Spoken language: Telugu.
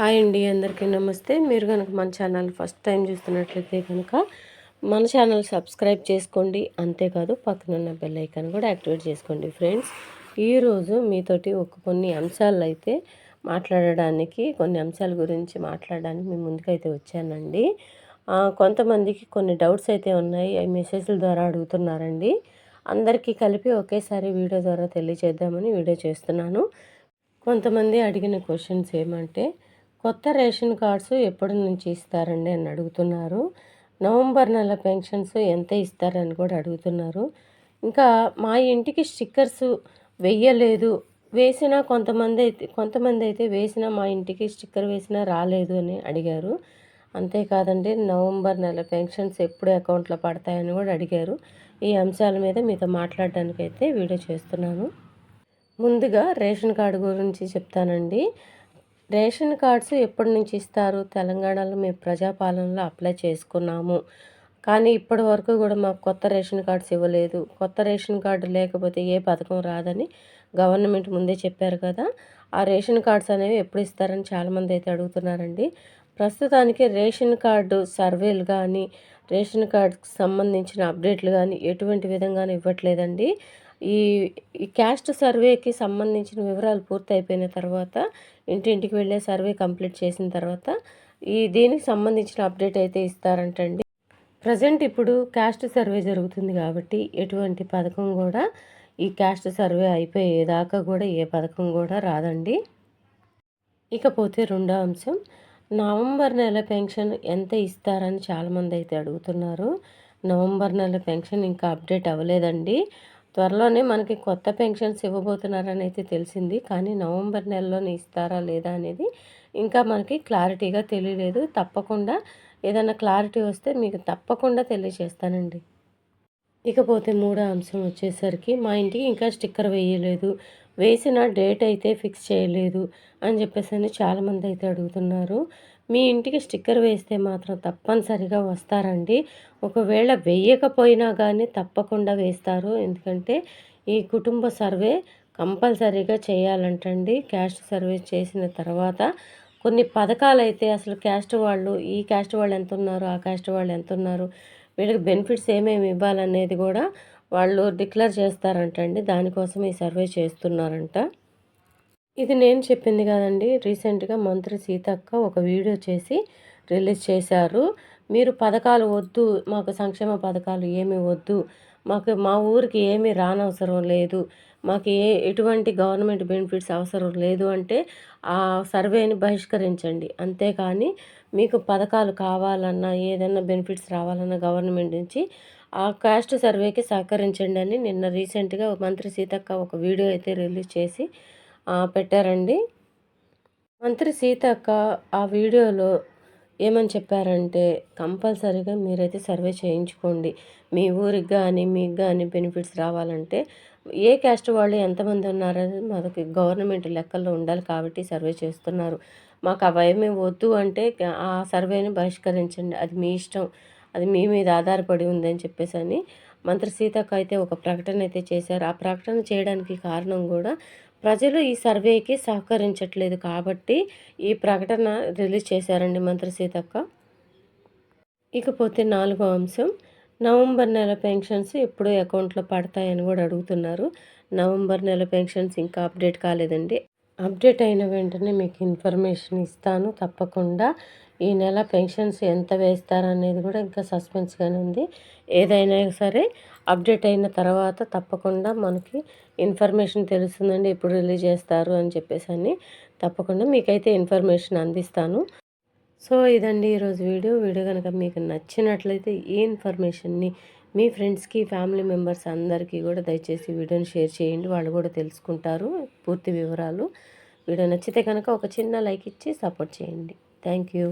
హాయ్ అండి అందరికీ నమస్తే. మీరు కనుక మన ఛానల్ ఫస్ట్ టైం చూస్తున్నట్లయితే కనుక మన ఛానల్ సబ్స్క్రైబ్ చేసుకోండి. అంతేకాదు పక్కనున్న బెల్ ఐకాన్ కూడా యాక్టివేట్ చేసుకోండి ఫ్రెండ్స్. ఈరోజు మీతోటి ఒక కొన్ని అంశాలు అయితే మాట్లాడడానికి కొన్ని అంశాల గురించి మాట్లాడడానికి మీ ముందుకైతే వచ్చానండి. కొంతమందికి కొన్ని డౌట్స్ అయితే ఉన్నాయి. అవి మెసేజ్ల ద్వారా అడుగుతున్నారండి. అందరికీ కలిపి ఒకేసారి వీడియో ద్వారా తెలియజేద్దామని వీడియో చేస్తున్నాను. కొంతమంది అడిగిన క్వశ్చన్స్ ఏమంటే కొత్త రేషన్ కార్డ్స్ ఎప్పటి నుంచి ఇస్తారండి అని అడుగుతున్నారు. నవంబర్ నెల పెన్షన్స్ ఎంత ఇస్తారని కూడా అడుగుతున్నారు. ఇంకా మా ఇంటికి స్టిక్కర్స్ వెయ్యలేదు. వేసినా కొంతమంది అయితే కొంతమంది అయితే వేసినా మా ఇంటికి స్టిక్కర్ వేసినా రాలేదు అని అడిగారు. అంతేకాదండి నవంబర్ నెల పెన్షన్స్ ఎప్పుడు అకౌంట్లో పడతాయని కూడా అడిగారు. ఈ అంశాల మీద మీతో మాట్లాడడానికి అయితే వీడియో చేస్తున్నాను. ముందుగా రేషన్ కార్డు గురించి చెప్తానండి. రేషన్ కార్డ్స్ ఎప్పటి నుంచి ఇస్తారు? తెలంగాణలో మేము ప్రజాపాలనలో అప్లై చేసుకున్నాము. కానీ ఇప్పటి వరకు కూడా మాకు కొత్త రేషన్ కార్డ్స్ ఇవ్వలేదు. కొత్త రేషన్ కార్డు లేకపోతే ఏ పథకం రాదని గవర్నమెంట్ ముందే చెప్పారు కదా. ఆ రేషన్ కార్డ్స్ అనేవి ఎప్పుడు ఇస్తారని చాలామంది అయితే అడుగుతున్నారండి. ప్రస్తుతానికి రేషన్ కార్డు సర్వేలు కానీ రేషన్ కార్డుకి సంబంధించిన అప్డేట్లు కానీ ఎటువంటి విధంగానూ ఇవ్వట్లేదండి. ఈ ఈ క్యాస్ట్ సర్వేకి సంబంధించిన వివరాలు పూర్తి అయిపోయిన తర్వాత ఇంటింటికి వెళ్ళే సర్వే కంప్లీట్ చేసిన తర్వాత ఈ దీనికి సంబంధించిన అప్డేట్ అయితే ఇస్తారంటండి. ప్రజెంట్ ఇప్పుడు క్యాస్ట్ సర్వే జరుగుతుంది కాబట్టి ఎటువంటి పథకం కూడా ఈ క్యాస్ట్ సర్వే అయిపోయేదాకా కూడా ఏ పథకం కూడా రాదండి. ఇకపోతే రెండో అంశం నవంబర్ నెల పెన్షన్ ఎంత ఇస్తారని చాలామంది అయితే అడుగుతున్నారు. నవంబర్ నెల పెన్షన్ ఇంకా అప్డేట్ అవ్వలేదండి. త్వరలోనే మనకి కొత్త పెన్షన్స్ ఇవ్వబోతున్నారని అయితే తెలిసింది. కానీ నవంబర్ నెలలోనే ఇస్తారా లేదా అనేది ఇంకా మనకి క్లారిటీగా తెలియలేదు. తప్పకుండా ఏదైనా క్లారిటీ వస్తే మీకు తప్పకుండా తెలియజేస్తానండి. ఇకపోతే మూడో అంశం వచ్చేసరికి మా ఇంటికి ఇంకా స్టిక్కర్ వేయలేదు. వేసిన డేట్ అయితే ఫిక్స్ చేయలేదు అని చెప్పేసి అని చాలామంది అయితే అడుగుతున్నారు. మీ ఇంటికి స్టిక్కర్ వేస్తే మాత్రం తప్పనిసరిగా వస్తారండి. ఒకవేళ వేయకపోయినా కానీ తప్పకుండా వేస్తారు. ఎందుకంటే ఈ కుటుంబ సర్వే కంపల్సరీగా చేయాలంటండి. క్యాస్ట్ సర్వే చేసిన తర్వాత కొన్ని పథకాలు అయితే అసలు క్యాస్ట్ వాళ్ళు ఈ క్యాస్ట్ వాళ్ళు ఎంత ఉన్నారు ఆ క్యాస్ట్ వాళ్ళు ఎంత ఉన్నారు వీళ్ళకి బెనిఫిట్స్ ఏమేమి ఇవ్వాలనేది కూడా వాళ్ళు డిక్లేర్ చేస్తారంటండి. దానికోసం ఈ సర్వే చేస్తున్నారంట. ఇది నేను చెప్పింది కాదండి. రీసెంట్గా మంత్రి సీతక్క ఒక వీడియో చేసి రిలీజ్ చేశారు. మీరు పథకాలు వద్దు మాకు సంక్షేమ పథకాలు ఏమి వద్దు మాకు మా ఊరికి ఏమీ రానవసరం లేదు మాకు ఏ ఎటువంటి గవర్నమెంట్ బెనిఫిట్స్ అవసరం లేదు అంటే ఆ సర్వేని బహిష్కరించండి. అంతేకాని మీకు పథకాలు కావాలన్నా ఏదైనా బెనిఫిట్స్ రావాలన్నా గవర్నమెంట్ నుంచి ఆ కాస్ట్ సర్వేకి సహకరించండి అని నిన్న రీసెంట్గా మంత్రి సీతక్క ఒక వీడియో అయితే రిలీజ్ చేసి పెట్టారండి. మంత్రి సీతక్క ఆ వీడియోలో ఏమని చెప్పారంటే కంపల్సరీగా మీరైతే సర్వే చేయించుకోండి. మీ ఊరికి కానీ మీకు కానీ బెనిఫిట్స్ రావాలంటే ఏ క్యాస్ట్ వాళ్ళు ఎంతమంది ఉన్నారని మనకి గవర్నమెంట్ లెక్కల్లో ఉండాలి కాబట్టి సర్వే చేస్తున్నారు. మాకు అవేమీ వద్దు అంటే ఆ సర్వేని బహిష్కరించండి. అది మీ ఇష్టం. అది మీ మీద ఆధారపడి ఉందని చెప్పేసి అని మంత్రి సీతక్క అయితే ఒక ప్రకటన అయితే చేశారు. ఆ ప్రకటన చేయడానికి కారణం కూడా ప్రజలు ఈ సర్వేకి సహకరించట్లేదు కాబట్టి ఈ ప్రకటన రిలీజ్ చేశారండి మంత్రి సీతక్క. ఇకపోతే నాలుగో అంశం నవంబర్ నెల పెన్షన్స్ ఎప్పుడు అకౌంట్లో పడతాయని కూడా అడుగుతున్నారు. నవంబర్ నెల పెన్షన్స్ ఇంకా అప్డేట్ కాలేదండి. అప్డేట్ అయిన వెంటనే మీకు ఇన్ఫర్మేషన్ ఇస్తాను. తప్పకుండా ఈ నెల పెన్షన్స్ ఎంత వేస్తారనేది కూడా ఇంకా సస్పెన్స్గానే ఉంది. ఏదైనా సరే అప్డేట్ అయిన తర్వాత తప్పకుండా మనకి ఇన్ఫర్మేషన్ తెలుస్తుందండి ఎప్పుడు రిలీజ్ చేస్తారు అని చెప్పేసి అని. తప్పకుండా మీకైతే ఇన్ఫర్మేషన్ అందిస్తాను. సో ఇదండి ఈరోజు వీడియో. వీడియో కనుక మీకు నచ్చినట్లయితే ఈ ఇన్ఫర్మేషన్ని మీ ఫ్రెండ్స్కి ఫ్యామిలీ మెంబర్స్ అందరికీ కూడా దయచేసి వీడియోని షేర్ చేయండి. వాళ్ళు కూడా తెలుసుకుంటారు పూర్తి వివరాలు. వీడియో నచ్చితే కనుక ఒక చిన్న లైక్ ఇచ్చి సపోర్ట్ చేయండి. Thank you.